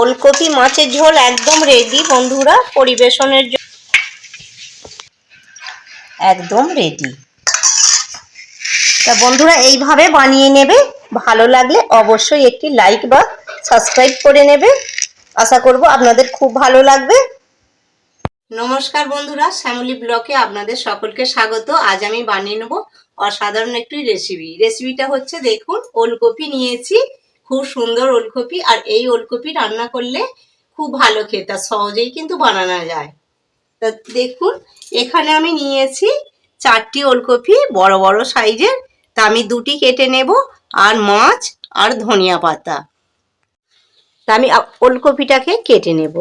ওলকপি মাছের ঝোল একদম রেডি বন্ধুরা, পরিবেশনের জন্য একদম রেডি তা বন্ধুরা এইভাবে বানিয়ে নেবে, ভালো লাগলে অবশ্যই একটি লাইক বা সাবস্ক্রাইব করে নেবে। আশা করব আপনাদের খুব ভালো লাগবে। নমস্কার বন্ধুরা, শ্যামলি ব্লকে আপনাদের সকলকে স্বাগত। আজ আমি বানিয়ে নেব অসাধারণ একটি রেসিপি রেসিপিটা হচ্ছে দেখুন, ওলকপি নিয়েছি। খুব সুন্দর ওলকপি আর এই ওলকপি রান্না করলে খুব ভালো খেতে সহজেই কিন্তু বানানো যায়। তা দেখুন, এখানে আমি নিয়েছি চারটি ওলকপি, বড় বড় সাইজের। তা আমি দুটি কেটে নেব, আর মাছ আর ধনিয়া পাতা। তা আমি ওলকপিটাকে কেটে নেব।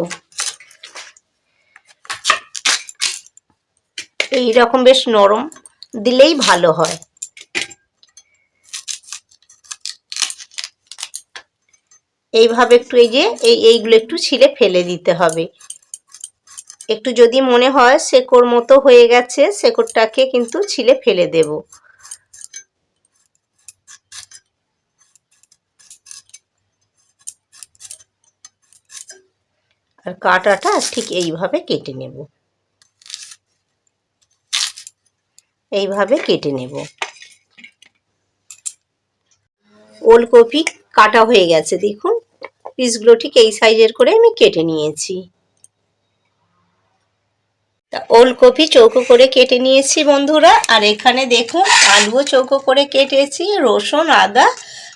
এই রকম বেশ নরম, দিলেই ভালো হয়। এইভাবে একটু এই যে, এই, এইগুলো একটু ছিলে ফেলে দিতে হবে। একটু যদি মনে হয় শেকড় মতো হয়ে গেছে, শেকড়টাকে কিন্তু ছিলে ফেলে দেব। আর কাটাটা ঠিক এইভাবে কেটে নেব। এইভাবে কেটে নেব। ওলকপি কাটা হয়ে গেছে, দেখুন। পিসগুলো ঠিক এই সাইজের করে আমি কেটে নিয়েছি। ওলকপি চৌকো করে কেটে নিয়েছি বন্ধুরা। আর এখানে দেখুন, আলুও চৌকো করে কেটেছি, রসুন, আদা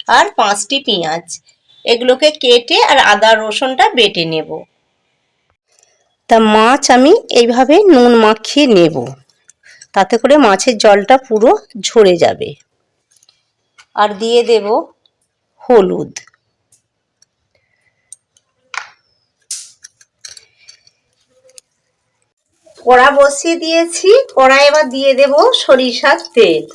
আর পাঁচটি পেঁয়াজ। এগুলোকে কেটে আর আদা, রসুনটা বেটে নেব। তা মাছ আমি এইভাবে নুন মাখিয়ে নেব। তাতে করে মাছের জলটা পুরো ঝরে যাবে। আর দিয়ে দেব হলুদ। কড়া বসিয়ে দিয়েছি। কড়া এবার দিয়ে দেব সরিষার তেল।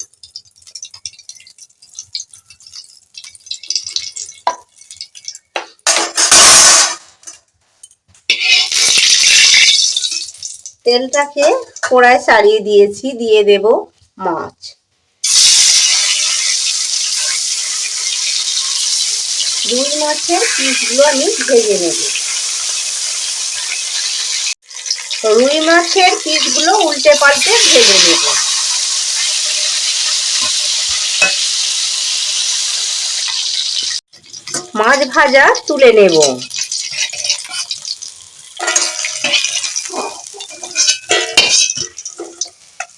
তেলটাকে কড়ায় চাড়িয়ে দিয়েছি, দিয়ে দেব মাছ। রুই মাছের পিসগুলো আমি ভেজে নেব। রুই মাছের পিসগুলো উল্টে পাল্টে ভেজে নেব। মাছ ভাজা তুলে নেব।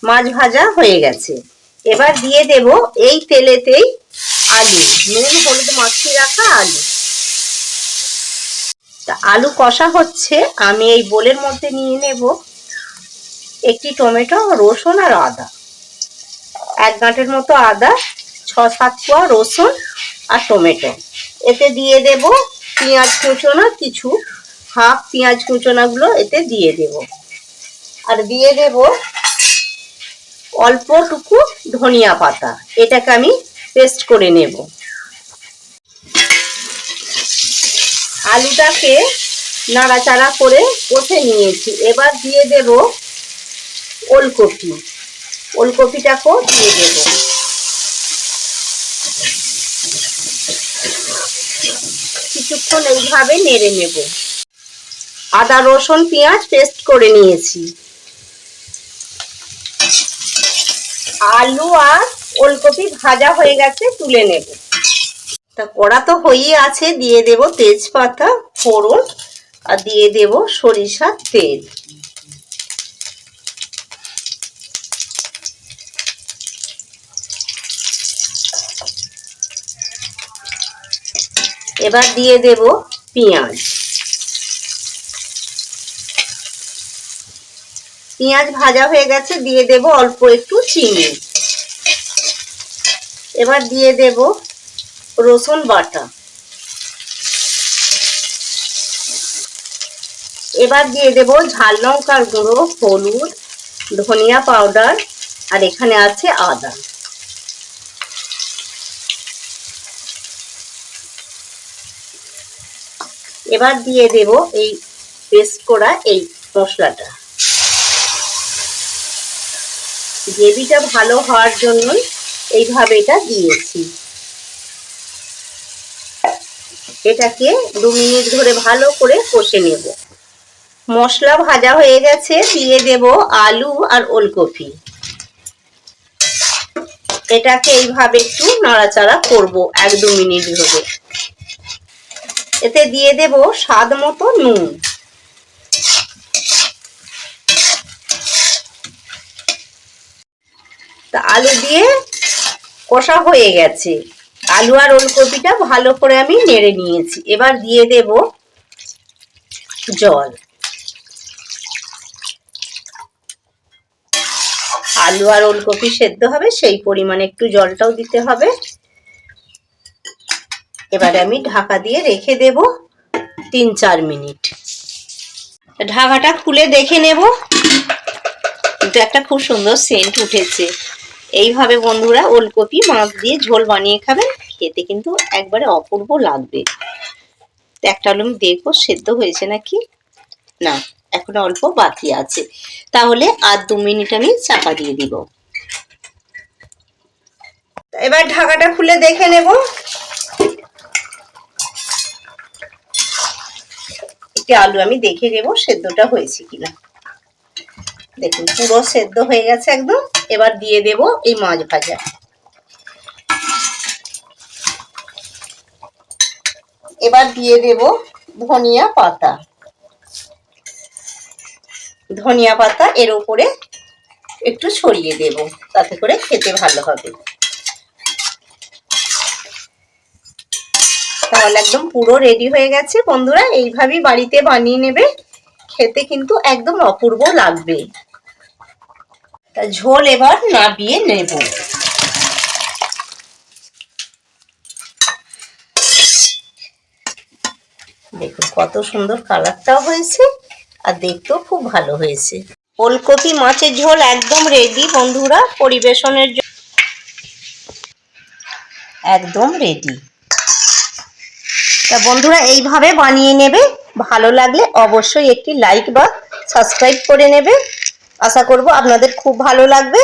মাছ ভাজা হয়ে গেছে। এবার দিয়ে দেব এই তেলেতেই আলু, নুন, হলুদ মাখিয়ে রাখা আলু। তা আলু কষা হচ্ছে, আমি এই বোলের মধ্যে নিয়ে নেব একটি টমেটো, রসুন আর আদা। এক গাঁটের মতো আদা ছ সাত কোয়া রসুন আর টমেটো। এতে দিয়ে দেব পেঁয়াজ কুচোনা কিছু, হাফ পেঁয়াজ কুচোনাগুলো এতে দিয়ে দেব। আর দিয়ে দেব অল্পটুকু ধনিয়া পাতা, এটাকে আমি পেস্ট করে নেব। আলুটাকে নাড়াচাড়া করে কষে নিয়েছি। এবার দিয়ে দেব ওলকপি। ওলকপিটাকেও দিয়ে দেব। কিছুক্ষণ এইভাবে নেড়ে নেব। আদা, রসুন, পেঁয়াজ পেস্ট করে নিয়েছি। আলু আর ওলকপি ভাজা হয়ে গেছে, তুলে নেব। তা কড়া তো হয়েই আছে, দিয়ে দেব তেজপাতা, ফোড়ন আর দিয়ে দেব সরিষার তেল। এবার দিয়ে দেব পেঁয়াজ। পেঁয়াজ ভাজা হয়ে গেছে, দিয়ে দেব অল্প একটু চিনি। এবার দিয়ে দেব রসুন বাটা। এবার দিয়ে দেব ঝাল লঙ্কার গুঁড়ো, হলুদ, ধনিয়া পাউডার, আর এখানে আছে আদা। এবার দিয়ে দেব এই পেস্ট করা এই মশলাটা। গ্রেভিটা ভালো হওয়ার জন্যই এইভাবে এটা দিয়েছি। এটাকে দু মিনিট ধরে ভালো করে কষে নেব। মশলা ভাজা হয়ে গেছে, দিয়ে দেব আলু আর ওলকপি। এটাকে এইভাবে একটু নাড়াচাড়া করব এক দু মিনিট ধরে। এতে দিয়ে দেব স্বাদ মতো নুন। তা আলু দিয়ে কষা হয়ে গেছে। আলু আর ওলকপিটা ভালো করে আমি নেড়ে নিয়েছি। এবার দিয়ে দেব জল। আলু আর ওলকপি সেদ্ধ হবে, সেই পরিমাণে একটু জলটাও দিতে হবে। এবারে আমি ঢাকা দিয়ে রেখে দেব তিন চার মিনিট। ঢাকাটা খুলে দেখে নেব। কিন্তু একটা খুব সুন্দর সেন্ট উঠেছে। এইভাবে বন্ধুরা ওলকপি, মাছ দিয়ে ঝোল বানিয়ে খাবেন। খেতে কিন্তু একবারে অপূর্ব লাগবে। একটা আলু আমি দেখব, সেদ্ধ হয়েছে নাকি? না, এখন অল্প বাকি আছে। তাহলে আর দু মিনিট আমি চাপা দিয়ে দিব। এবার ঢাকাটা খুলে দেখে নেব। একটি আলু আমি দেখে নেব সেদ্ধটা হয়েছে কিনা। দেখুন, পুরো সেদ্ধ হয়ে গেছে একদম। এবার দিয়ে দেব এই মাছ ভাজা। এবার দিয়ে দেব ধনিয়া পাতা। ধনিয়া পাতা এর উপরে একটু ছড়িয়ে দেব, তাতে করে খেতে ভালো হবে। তাহলে একদম পুরো রেডি হয়ে গেছে বন্ধুরা, এইভাবেই বাড়িতে বানিয়ে নেবে, খেতে কিন্তু একদম অপূর্ব লাগবে। তা ঝোল এবার নাবিয়ে নেব। দেখুন, কত সুন্দর কালারটাও হয়েছে আর দেখতেও খুব ভালো হয়েছে। ওলকপি মাছের ঝোল একদম রেডি বন্ধুরা, পরিবেশনের জন্য একদম রেডি তা বন্ধুরা, এইভাবে বানিয়ে নেবে। ভালো লাগলে অবশ্যই একটি লাইক বা সাবস্ক্রাইব করে নেবে। আশা করব আপনাদের খুব ভালো লাগবে।